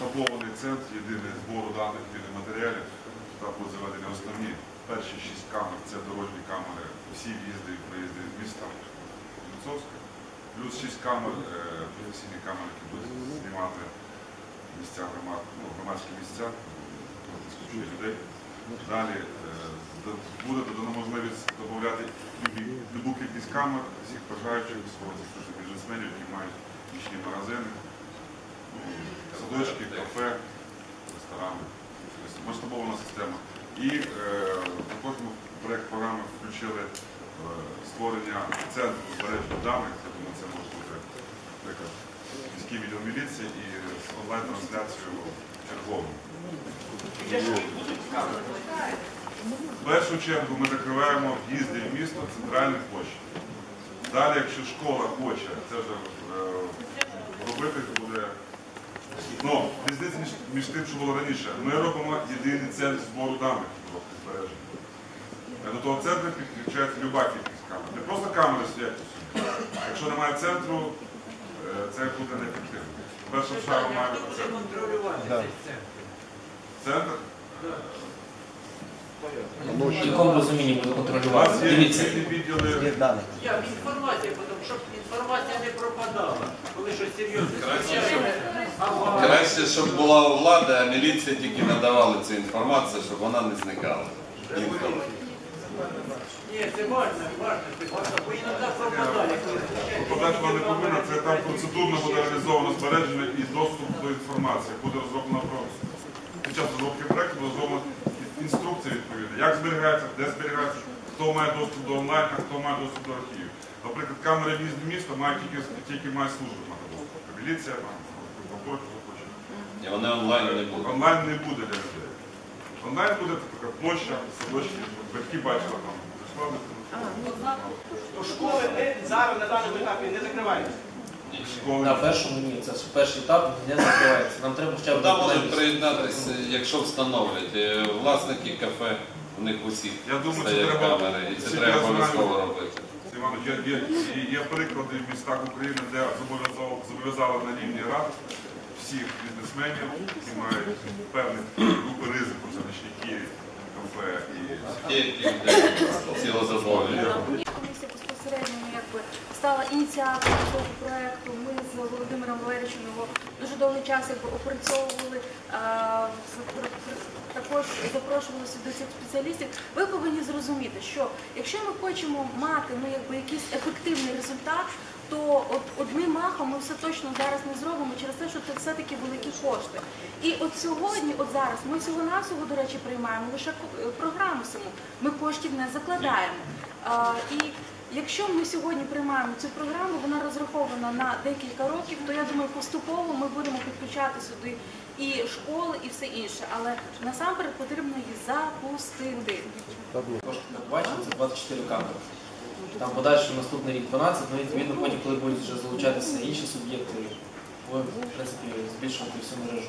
масштабований центр єдиний збору даних матеріалів. Та будуть заведені основні перші шість камер це дорожні камери, всі в'їзди і проїзди з міста Луцовська. Плюс шість камер, е, професійні камери, які будуть знімати місця громад, ну, громадські місця, скучні людей. Далі е, буде додана можливість додати любу кількість камер всіх бажаючих бізнесменів, які мають нічні магазини, садочки, кафе, ресторани. Масштабована система. І е, також ми в проєкт програми включили е, створення центру збереження даних. Я думаю, це може бути, наприклад, міський відділ міліції і з онлайн-трансляцією черговою. В першу чергу ми закриваємо в'їзди в місто центральних площі. Далі, якщо школа хоче це вже е, робити, то різниця між, між тим, що було раніше. Ми робимо єдиний центр збору даних про збереження. До того центру підключається люба кількість камер. Не просто камери стоять. А якщо немає центру, е, це буде неефективно. Перша шага має бути центр. центр. Центр. В якому розумінні буде контролювати? Дивіться. Є інформація, тому щоб інформація не пропадала, коли щось серйозне Краще, случається. Краще, щоб була у влади, а міліція тільки надавала цю інформацію, щоб вона не зникала. Ні, це важно, важно, бо іноді пропадає. Подача не повинна, це там процедурно буде реалізовано збереження і доступ до інформації. Буде розроблено про під час розробки проєкту буде розроблена інструкція відповідна, як зберігається, де зберігається, хто має доступ до онлайн, а хто має доступ до архівів. Наприклад, камери в'їзду в місто мають тільки, тільки має служба мати доступ. Міліція, прокуратура, хто хоче. І вони онлайн не будуть. Онлайн не буде для людей. Онлайн буде така площа, садочки, батьки бачили там. школи не зараз на даному етапі не закриваються. Школи. на першому ні, це ж перший етап не закривається. Нам треба хоча б Туди можуть приєднатися, якщо встановлять. Е, Власники кафе, у них усіх Я думаю, це стоять треба- камери, і це це треба я знаю. обов'язково робити. Є, є, є, є приклади в містах України, де зобов'язали, зобов'язали на рівні рад всіх бізнесменів, які мають певні групи ризику, це нічники, кафе і Аптеки, де цілодобові. Комісія безпосередньо ну, якби стала ініціатором цього проекту. Ми з Володимиром Валерійовичем його дуже довгий час опрацьовували. Також запрошували сюди цих спеціалістів. Ви повинні зрозуміти, що якщо ми хочемо мати ну якби якийсь ефективний результат, то от одним махом ми все точно зараз не зробимо через те, що це все-таки великі кошти. І от сьогодні, от зараз, ми всього навсього до речі, приймаємо лише е, програму саму. Ми коштів не закладаємо. А, і якщо ми сьогодні приймаємо цю програму, вона розрахована на декілька років, то я думаю, поступово ми будемо підключати сюди і школи, і все інше. Але насамперед потрібно її запустити. Кошти передбачені, це 24 камери. Там подальше наступний рік 12, ну і відповідно потім, коли будуть вже залучатися інші суб'єкти, будемо в принципі збільшувати всю мережу.